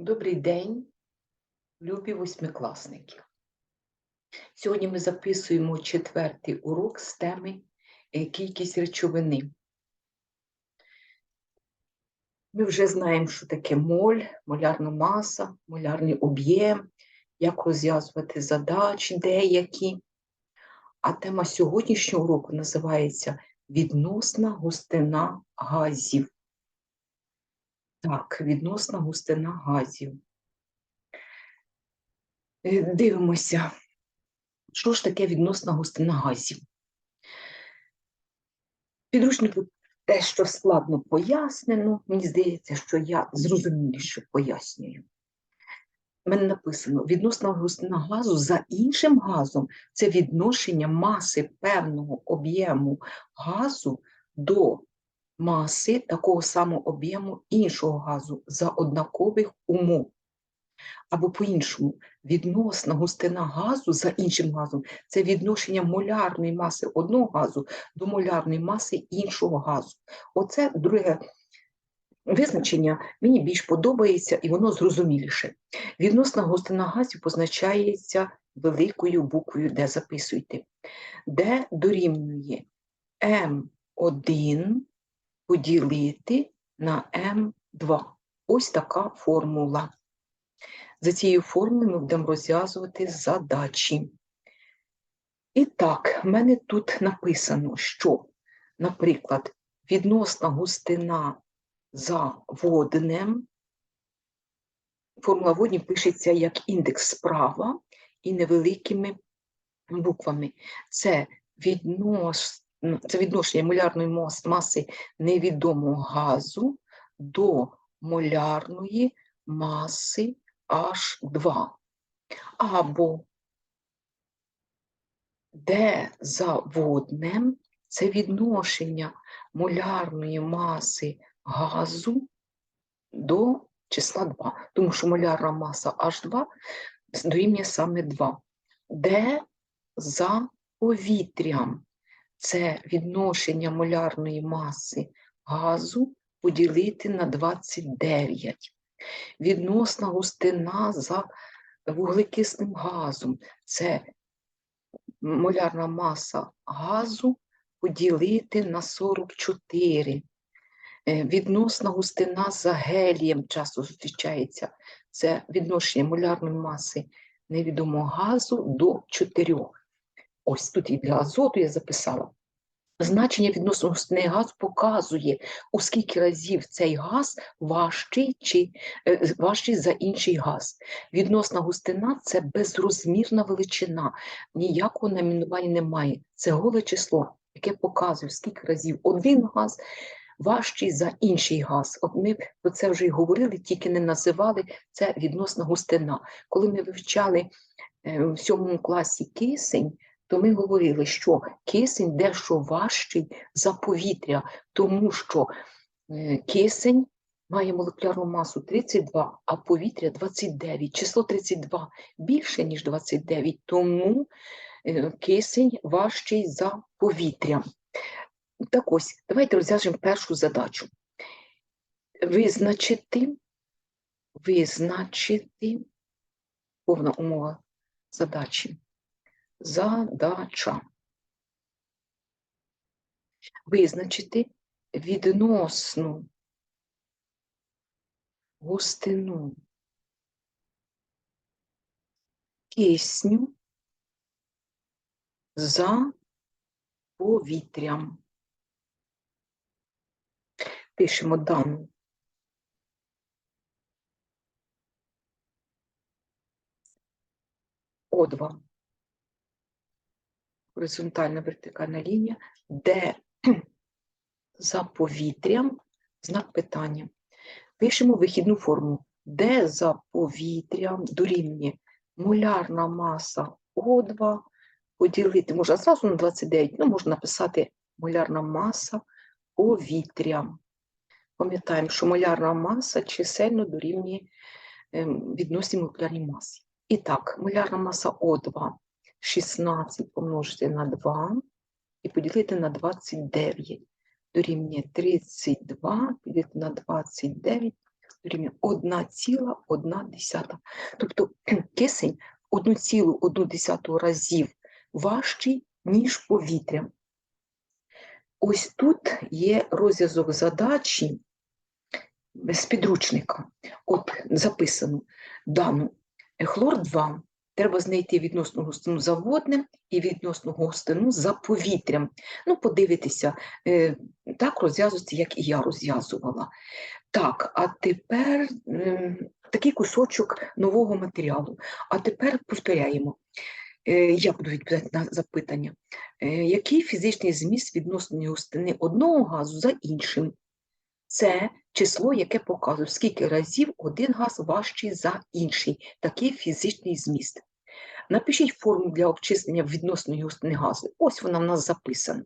Добрий день, любі восьмикласники. Сьогодні ми записуємо четвертий урок з теми е, кількість речовини. Ми вже знаємо, що таке моль, молярна маса, молярний об'єм, як розв'язувати задачі деякі. А тема сьогоднішнього уроку називається Відносна густина газів. Так, відносна густина газів. Е, Дивимося, що ж таке відносна густина газів. Підручнику те, що складно пояснено, мені здається, що я зрозуміліше пояснюю. У мене написано: відносна густина газу за іншим газом це відношення маси певного об'єму газу до маси такого самого об'єму іншого газу за однакових умов. Або по-іншому, відносна густина газу за іншим газом це відношення молярної маси одного газу до молярної маси іншого газу. Оце друге визначення мені більш подобається і воно зрозуміліше. Відносна густина газів позначається великою буквою Д. Записуйте. Д дорівнює М1 поділити на М2. Ось така формула. За цією формулою ми будемо розв'язувати задачі. І так, в мене тут написано, що, наприклад, відносна густина за воднем, формула водні пишеться як індекс справа і невеликими буквами. Це віднос, це відношення молярної маси невідомого газу до молярної маси H2. Або де за воднем це відношення молярної маси газу до числа 2, тому що молярна маса H2 дорівнює саме 2. Де за повітрям це відношення молярної маси газу поділити на 29. Відносна густина за вуглекислим газом це молярна маса газу поділити на 44. Е, Відносна густина за гелієм часто зустрічається. Це відношення молярної маси невідомого газу до 4. Ось тут і для азоту я записала. Значення відносно густини газу показує, у скільки разів цей газ важчий, чи, е, важчий за інший газ. Відносна густина це безрозмірна величина, ніякого намінування немає. Це голе число, яке показує, скільки разів один газ важчий за інший газ. От ми про це вже й говорили, тільки не називали це відносна густина. Коли ми вивчали е, в сьомому класі кисень, то ми говорили, що кисень дещо важчий за повітря, тому що е, кисень має молекулярну масу 32, а повітря 29. Число 32 більше, ніж 29, тому е, кисень важчий за повітря. Так ось, давайте розв'яжемо першу задачу. Визначити, визначити, повна умова задачі. Задача. Визначити відносну густину кисню за повітрям. Пишемо дану. О2 горизонтальна вертикальна лінія, де за повітрям знак питання. Пишемо вихідну форму, де за повітрям дорівнює молярна маса О2 поділити, можна зразу на 29, ну можна написати молярна маса повітря. Пам'ятаємо, що молярна маса чисельно дорівнює ем, відносній молекулярній масі. І так, молярна маса О2 16 помножити на 2 і поділити на 29. Дорівнює 32 поділити на 29 дорівнює 1,1. Тобто кисень 1,1 разів важчий, ніж повітря. Ось тут є розв'язок задачі з підручника. От записано дану хлор 2. Треба знайти відносну густину за водним і відносну густину за повітрям. Ну, подивитися, е, так розв'язується, як і я розв'язувала. Так, а тепер такий кусочок нового матеріалу. А тепер повторяємо. Е, Я буду відповідати на запитання. Е, Який фізичний зміст відносної густини одного газу за іншим? Це число, яке показує, скільки разів один газ важчий за інший. Такий фізичний зміст. Напишіть форму для обчислення відносної густини газу. Ось вона в нас записана.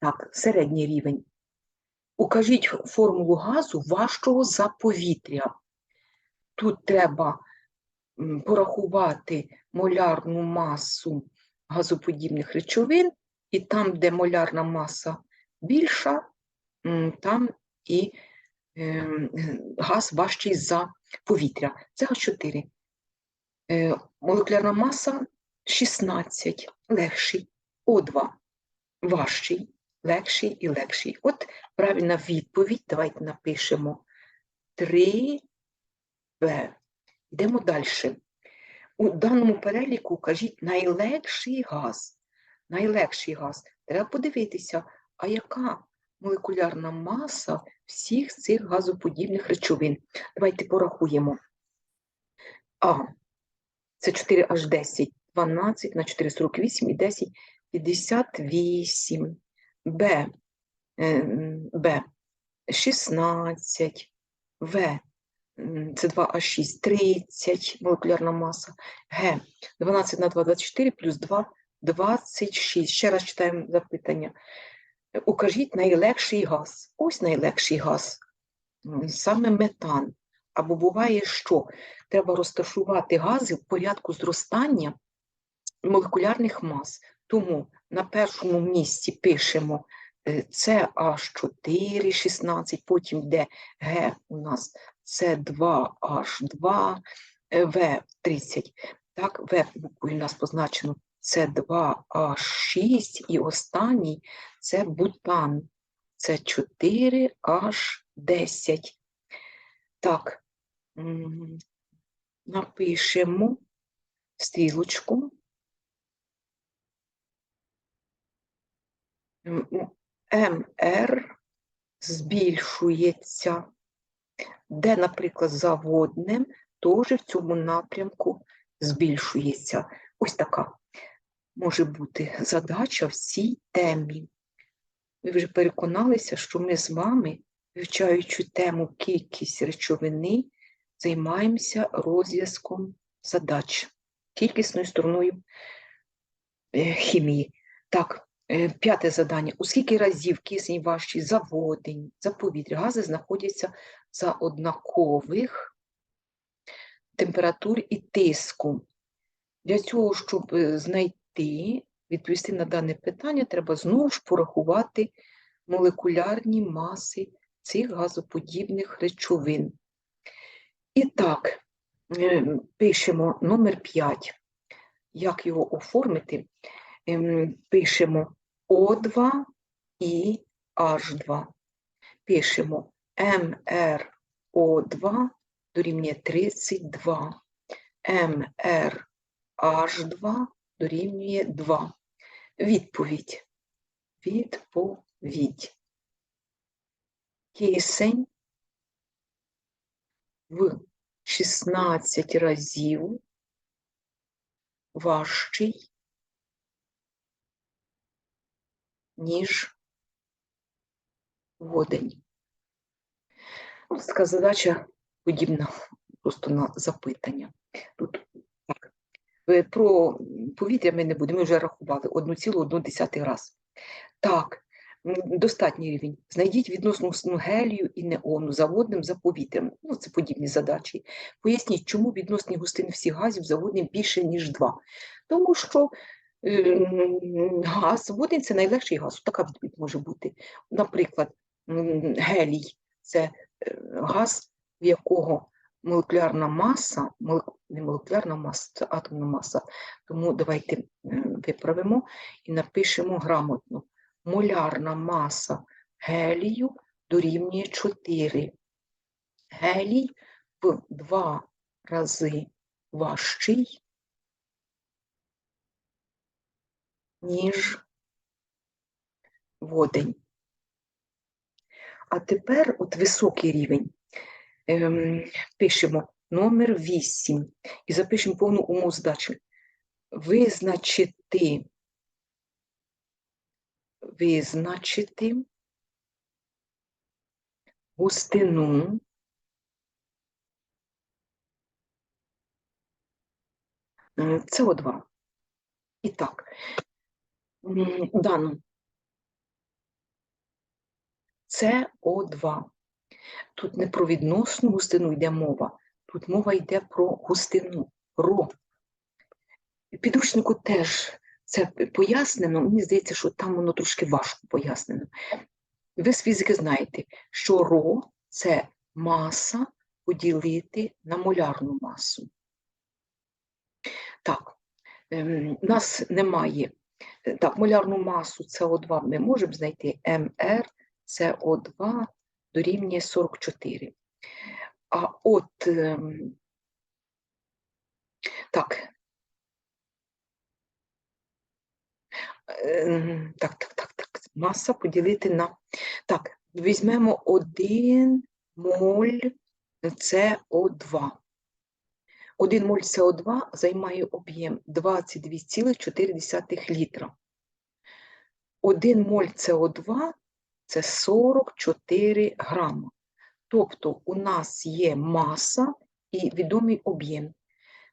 Так, середній рівень. Укажіть формулу газу важчого за повітря. Тут треба порахувати молярну масу газоподібних речовин, і там, де молярна маса більша, там і газ важчий за повітря. Це Х4. Е, Молекулярна маса 16, легший, О2 важчий, легший і легший. От правильна відповідь. Давайте напишемо 3Б. Йдемо далі. У даному переліку кажіть найлегший газ. Найлегший газ. Треба подивитися, а яка молекулярна маса всіх цих газоподібних речовин. Давайте порахуємо. А, це 4H10, 12 на 4, 48 і 10, 58. Б, е, Б, 16. В, це 2А6, 30 молекулярна маса. Г, 12 на 2, 24, плюс 2, 26. Ще раз читаємо запитання. Укажіть найлегший газ. Ось найлегший газ. Саме метан. Або буває, що треба розташувати гази в порядку зростання молекулярних мас. Тому на першому місці пишемо е, CH4, 16, потім йде Г у нас С2H2, е, В 30. Так, В буквою у нас позначено С2H6 і останній це бутан. Це 4H10. Так, напишемо стрілочку. МР збільшується, де, наприклад, заводним теж в цьому напрямку збільшується. Ось така може бути задача в цій темі. Ви вже переконалися, що ми з вами, вивчаючи тему кількість речовини, займаємося розв'язком задач кількісною стороною е, хімії. Так, е, п'яте завдання. У скільки разів кисень важчий за водень, за повітря? Гази знаходяться за однакових температур і тиску. Для цього, щоб е, знайти, відповісти на дане питання, треба знову ж порахувати молекулярні маси цих газоподібних речовин. І так, е, пишемо номер 5. Як його оформити? Ем, Пишемо О2 і H2. Пишемо МРО2 дорівнює 32. МРH2 дорівнює 2. Відповідь. Відповідь. Кисень в 16 разів важчий, ніж водень. Ось така задача подібна просто на запитання. Тут. Е, Про повітря ми не будемо, ми вже рахували 1,1 раз. Так, достатній рівень. Знайдіть відносну гелію і неону за водним за повітрям. Ну, це подібні задачі. Поясніть, чому відносні густини всіх газів за водним більше, ніж 2. Тому що ем, газ, водень це найлегший газ. Така відповідь може бути. Наприклад, гелій це е, газ в якого молекулярна маса, не молекулярна маса, це атомна маса. Тому давайте виправимо і напишемо грамотно. Молярна маса гелію дорівнює 4. Гелій в два рази важчий, ніж водень. А тепер от високий рівень. Ем, пишемо номер 8 і запишемо повну умову здачі. Визначити, визначити густину е, СО2. І так, дану СО2. Тут не про відносну густину йде мова, тут мова йде про густину ро. В підручнику теж це пояснено, мені здається, що там воно трошки важко пояснено. Ви з фізики знаєте, що ро це маса поділити на молярну масу. Так, ем, у нас немає. Так, молярну масу СО2 ми можемо знайти МР СО2 дорівнює 44. А от ем, так. Ем, Так, так, так, так. Маса поділити на. Так, візьмемо 1 моль СО2. 1 моль СО2 займає об'єм 22,4 літра. 1 моль СО2 це 44 грама. Тобто у нас є маса і відомий об'єм.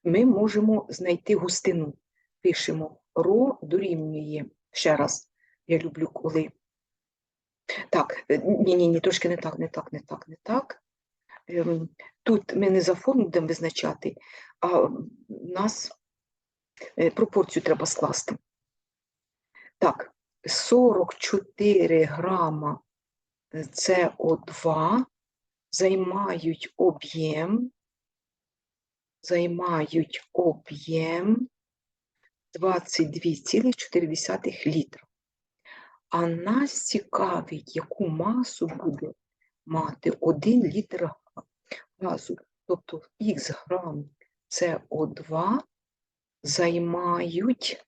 Ми можемо знайти густину. Пишемо ро дорівнює. Ще раз, я люблю коли. Так, е, ні, ні, ні, трошки не так, не так, не так, не так. Ем, Тут ми не за форму будемо визначати, а в нас е, пропорцію треба скласти. Так, 44 грама СО2 займають об'єм, займають об'єм 22,4 літра. А нас цікавить, яку масу буде мати 1 літр газу. Тобто х грам СО2 займають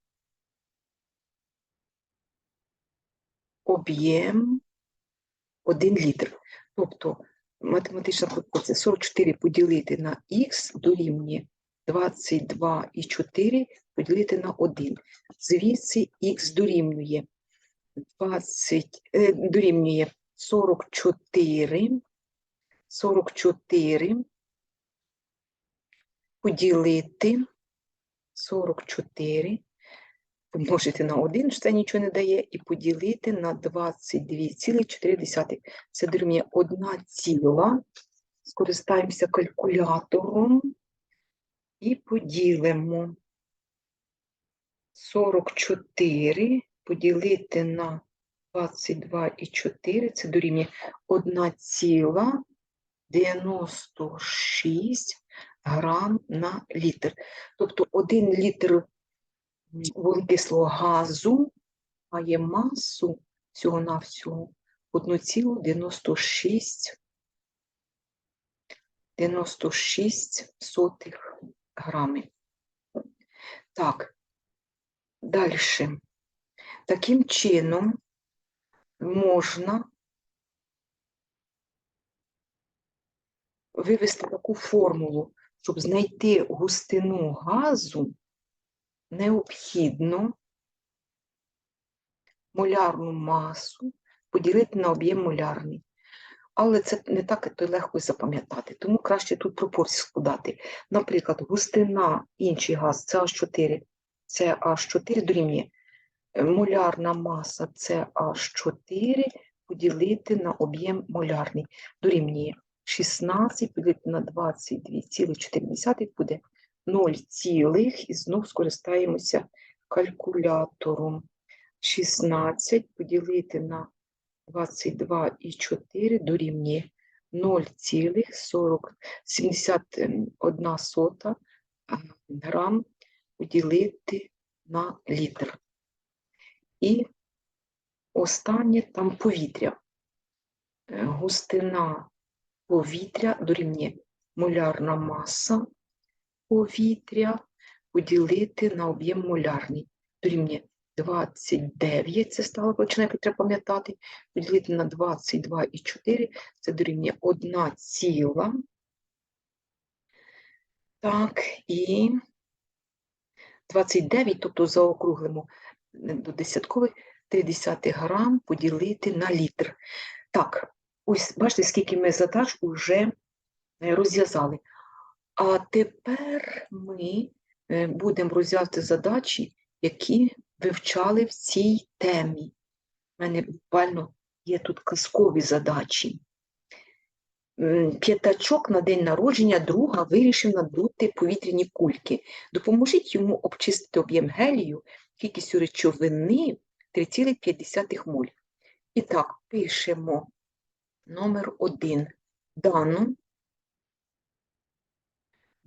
об'єм 1 літр. Тобто математична пропорція 44 поділити на х дорівнює 22,4 поділити на 1. Звідси х дорівнює 20, е, дорівнює 44, 44 поділити 44 помножити на 1, що це нічого не дає, і поділити на 22,4. Це дорівнює 1 ціла. Скористаємося калькулятором і поділимо 44 поділити на 22,4, це дорівнює 1,96 грам на літр. Тобто 1 літр вуглекислого газу має масу всього-навсього 1,96 96 сотих грами. Так, далі. Таким чином можна вивести таку формулу, щоб знайти густину газу, необхідно молярну масу поділити на об'єм молярний. Але це не так то легко запам'ятати, тому краще тут пропорції складати. Наприклад, густина інший газ CH4, CH4 дорівнює е, молярна маса CH4 поділити на об'єм молярний. Дорівнює 16 поділити на 22,4 буде 0, цілих, і знов скористаємося калькулятором. 16 поділити на 22,4 дорівнює 0,71 сота грам поділити на літр. І останнє там повітря. Е, Густина повітря дорівнює молярна маса повітря поділити на об'єм молярний. Дорівнює 29, це стало величина, треба пам'ятати, поділити на 22,4, це дорівнює 1 ціла. Так, і 29, тобто заокруглимо до десяткових, 30 грам поділити на літр. Так, ось бачите, скільки ми задач вже е, розв'язали. А тепер ми е, будемо розв'язати задачі, які вивчали в цій темі. У мене буквально є тут казкові задачі. П'ятачок на день народження друга вирішив надути повітряні кульки. Допоможіть йому обчистити об'єм гелію кількістю речовини 3,5 моль. І так, пишемо номер один. Дану.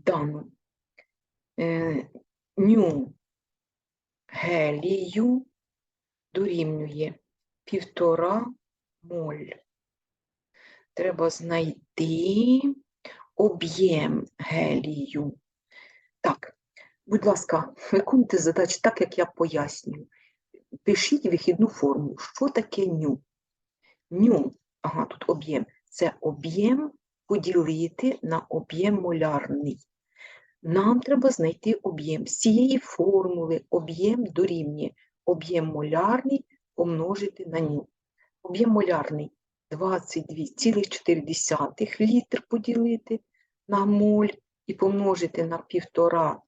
Дану. Е, ню гелію дорівнює півтора моль. Треба знайти об'єм гелію. Так, будь ласка, виконуйте задачу так, як я пояснюю. Пишіть вихідну форму. Що таке ню? Ню, ага, тут об'єм. Це об'єм поділити на об'єм молярний. Нам треба знайти об'єм. З цієї формули об'єм дорівнює об'єм молярний помножити на ню. Об'єм молярний 22,4 літр поділити на моль і помножити на 1,5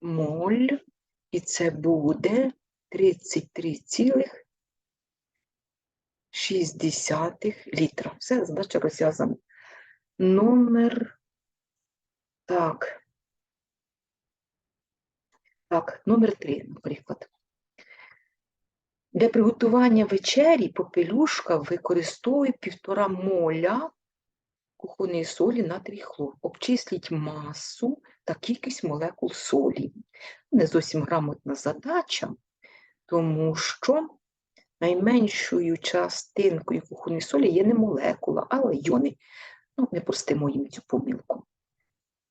моль, і це буде 33,6 літра. Все, задача розв'язана. Номер. Так. Так, номер 3, наприклад. Для приготування вечері попелюшка використовує півтора моля кухонної солі натрій хлор. Обчисліть масу та кількість молекул солі. Не зовсім грамотна задача, тому що найменшою частинкою кухонної солі є не молекула, а йони. Ну, не простимо їм цю помилку.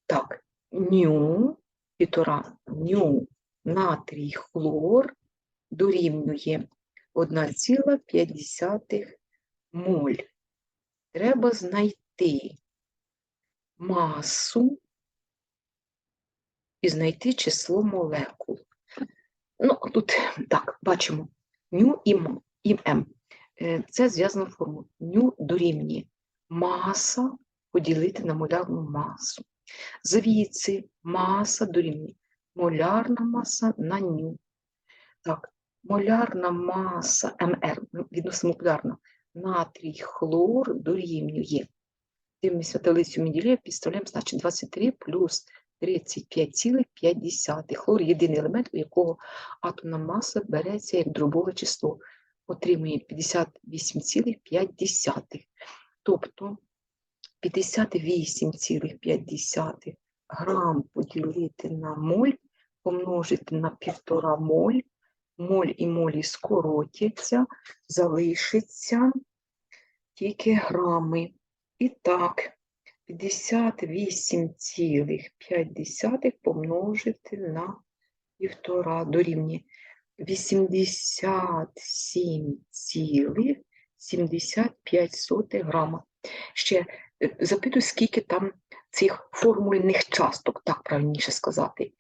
Так, ню, півтора ню натрій хлор дорівнює 1,5 моль. Треба знайти масу і знайти число молекул. Ну, тут так, бачимо ню і м. І м. Е, Це зв'язана формула. Ню дорівнює маса поділити на молярну масу. Звідси маса дорівнює молярна маса на ню. Так, молярна маса МР, ну, відносно молярна, натрій хлор дорівнює. Дивимося таблицю Менделєєва, підставляємо, значить 23 плюс 35,5. Хлор єдиний елемент, у якого атомна маса береться як дробове число. Отримує 58,5. Тобто 58,5 грам поділити на моль, помножити на півтора моль, моль і молі скоротяться, залишиться тільки грами. І так, 58,5 помножити на півтора дорівнює 87,75 грама. Ще е, запитую, скільки там цих формульних часток, так правильніше сказати.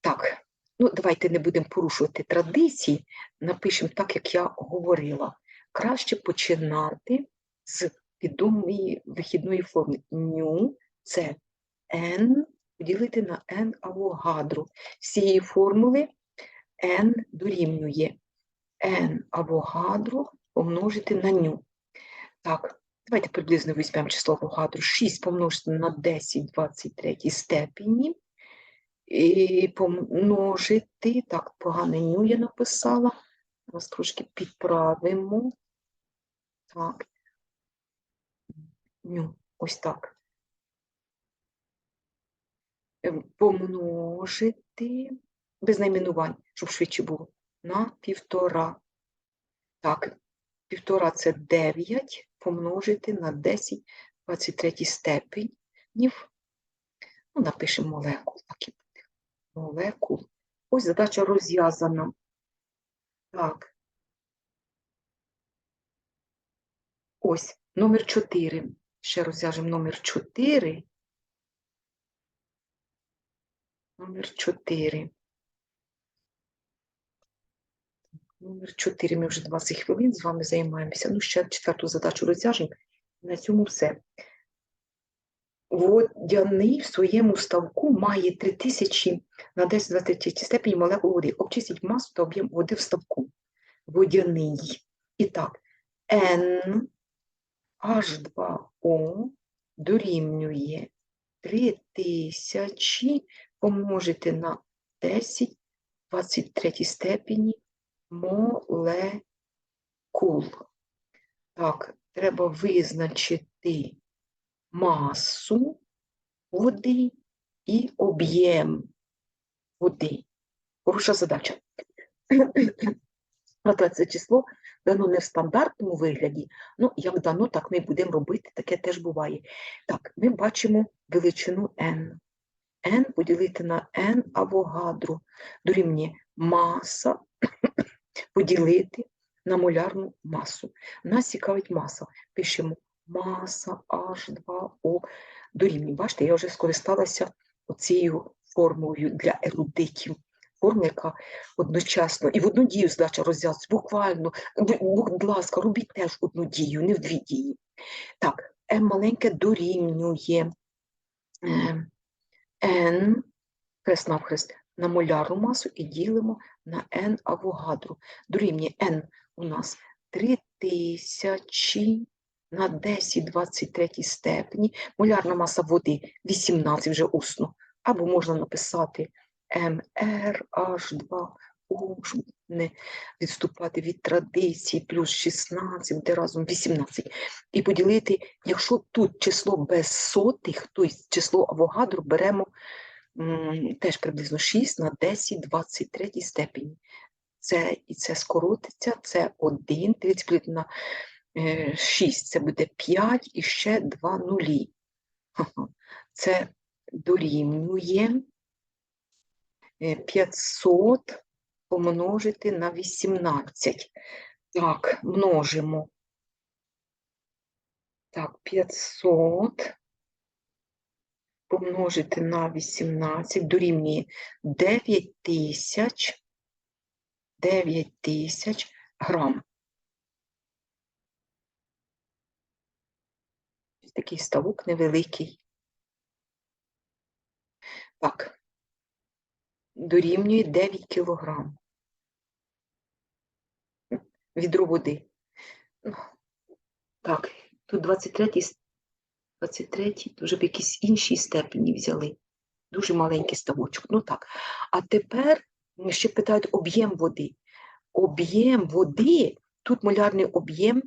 Так, ну давайте не будемо порушувати традиції, напишемо так, як я говорила. Краще починати з відомої вихідної форми. Ню це n поділити на n авогадро. З цієї формули n дорівнює n авогадро помножити на ню. Так, давайте приблизно візьмемо число авогадро. 6 помножити на 10 23 степені. І помножити, так, погане ню я написала. Зараз трошки підправимо. Так. достатню. Ось так. Ем, Помножити без найменувань, щоб швидше було. На півтора. Так, півтора це 9 помножити на 10 23 степенів. Ну, напишемо молекул, так і буде. Молекул. Ось задача розв'язана. Так. Ось, номер 4. Ще розв'яжемо номер 4. Номер 4. Номер 4. Ми вже 20 хвилин з вами займаємося. Ну, ще четверту задачу розв'яжемо. На цьому все. Водяний в своєму ставку має 3000 на 10 23 степені молекул води. Обчистіть масу та об'єм води в ставку. Водяний. І так, N H2O дорівнює 3000 помножити на 10 23 степені молекул. Так, треба визначити масу води і об'єм води. Хороша задача. Проте це число дано не в стандартному вигляді. Ну, як дано, так ми будемо робити, таке теж буває. Так, ми бачимо величину n. n поділити на n авогадро дорівнює маса поділити на молярну масу. Нас цікавить маса. Пишемо маса H2O дорівнює. Бачите, я вже скористалася оцією формулою для ерудитів. Формула, яка одночасно і в одну дію здача розв'язується. Буквально, будь ласка, робіть теж одну дію, не в дві дії. Так, m маленьке дорівнює е, n, хрест навхрест, на молярну масу і ділимо на n авогадро. Дорівнює n у нас 3000 на 10 23 степені. Молярна маса води 18 вже усно. Або можна написати МРH2O, щоб не відступати від традиції, плюс 16, буде разом 18. І поділити, якщо тут число без сотих, то число авогадро беремо теж приблизно 6 на 10 23 степені. Це і це скоротиться, це 1, 30 поділити на е, 6, це буде 5 і ще 2 нулі. Це дорівнює е, 500 помножити на 18. Так, множимо. Так, 500 помножити на 18 дорівнює 9 тисяч 9 тисяч грам. Такий ставок невеликий. Так, дорівнює 9 кілограм. Відро води. Ну, Так, тут 23, 23, то вже б якісь інші степені взяли. Дуже маленький ставочок. Ну так. А тепер ще питають об'єм води. Об'єм води, тут молярний об'єм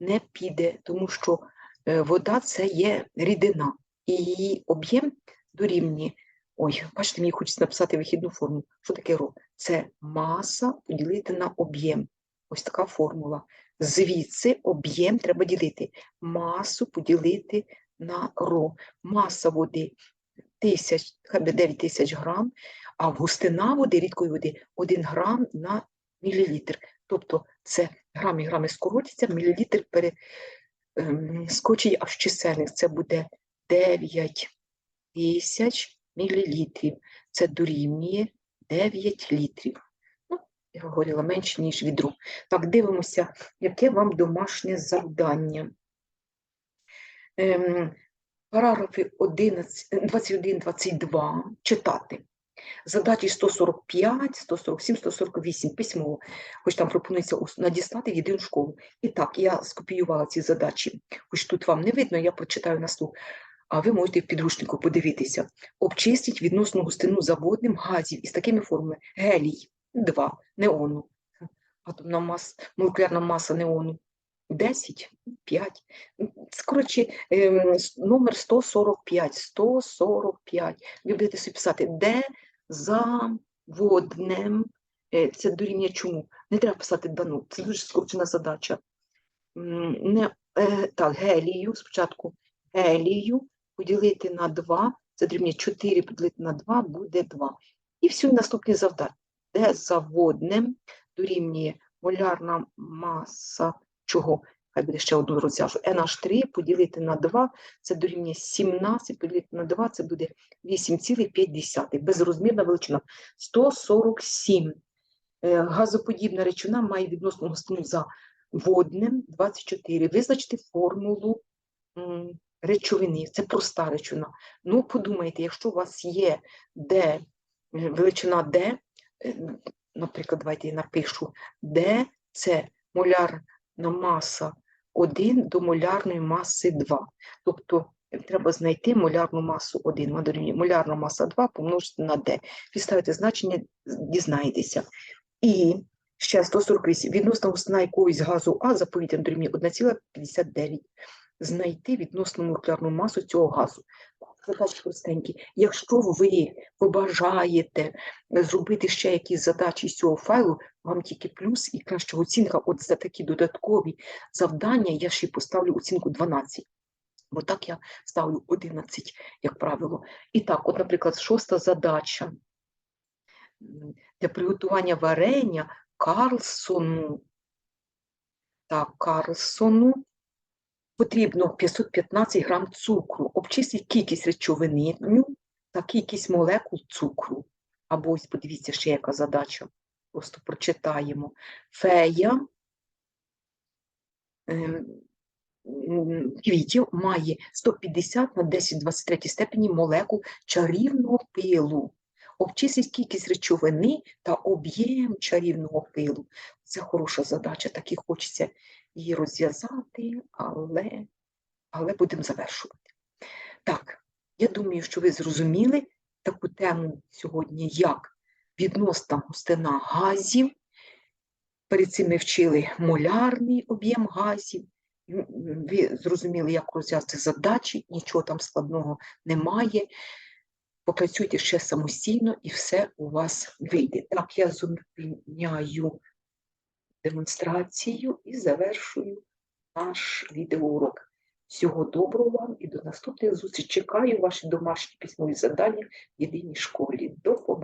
не піде, тому що е, вода це є рідина. І її об'єм дорівнює. Ой, бачите, мені хочеться написати вихідну форму. Що таке ро? Це маса поділити на об'єм. Ось така формула. Звідси об'єм треба ділити. Масу поділити на ро. Маса води тисяч, хай би 9 тисяч грам, а густина води, рідкої води 1 грам на мілілітр. Тобто це грами грами скоротяться, мілілітр перескочить аж чисельник. Це буде 9 тисяч мілілітрів. Це дорівнює 9 літрів. Ну, я говорила менше, ніж відро. Так, дивимося, яке вам домашнє завдання. Ем, параграфи 21-22 читати. Задачі 145, 147, 148 письмово, хоч там пропонується надіслати в єдину школу. І так, я скопіювала ці задачі, хоч тут вам не видно, я прочитаю на слух. А ви можете в підручнику подивитися. Обчистіть відносну густину заводним газів із такими формулами. Гелій 2, неону. Атомна маса, молекулярна маса неону 10, 5. Коротше, номер 145. 145. Ви будете собі писати, де за воднем. Е, Це дорівнює чому? Не треба писати дану. Це дуже скорочена задача. Не, е, так, гелію спочатку гелію поділити на 2, це дорівнює 4 поділити на 2 буде 2. І всі наступні завдання. Де за воднем дорівнює молярна маса чого? Хай буде ще одну розв'яжу. NH3 поділити на 2, це дорівнює 17, поділити на 2, це буде 8,5. Безрозмірна величина. 147. Е, Газоподібна речовина має відносну густину за воднем 24. Визначте формулу речовини. Це проста речовина. Ну, подумайте, якщо у вас є D, е, величина D, е, наприклад, давайте я напишу, D – це молярна маса 1 до молярної маси 2. Тобто е, треба знайти молярну масу 1. Вона дорівнює Молярна маса 2 помножити на D. Підставите значення, дізнаєтеся. І ще 148. Відносна густина якогось газу А за повітрям дорівнює 1,59. Знайти відносну молекулярну масу цього газу. Задачі простенькі. Якщо ви побажаєте зробити ще якісь задачі з цього файлу, вам тільки плюс і краща оцінка. От за такі додаткові завдання я ще й поставлю оцінку 12. Бо так я ставлю 11, як правило. І так, от, наприклад, шоста задача. Для приготування варення Карлсону. Так, Карлсону потрібно 515 грам цукру. Обчисліть кількість речовини та кількість молекул цукру. Або ось подивіться ще яка задача. Просто прочитаємо. Фея ем, квітів має 150 на 10 23 степені молекул чарівного пилу. Обчисліть кількість речовини та об'єм чарівного пилу. Це хороша задача, так і хочеться її розв'язати, але, але будемо завершувати. Так, я думаю, що ви зрозуміли таку тему сьогодні, як відносна густина газів. Перед цим ми вчили молярний об'єм газів. Ви зрозуміли, як розв'язати задачі, нічого там складного немає. Попрацюйте ще самостійно і все у вас вийде. Так, я зупиняю демонстрацію і завершую наш відеоурок. Всього доброго вам і до наступних зустрічей. Чекаю ваші домашні письмові завдання в єдиній школі. До побачення.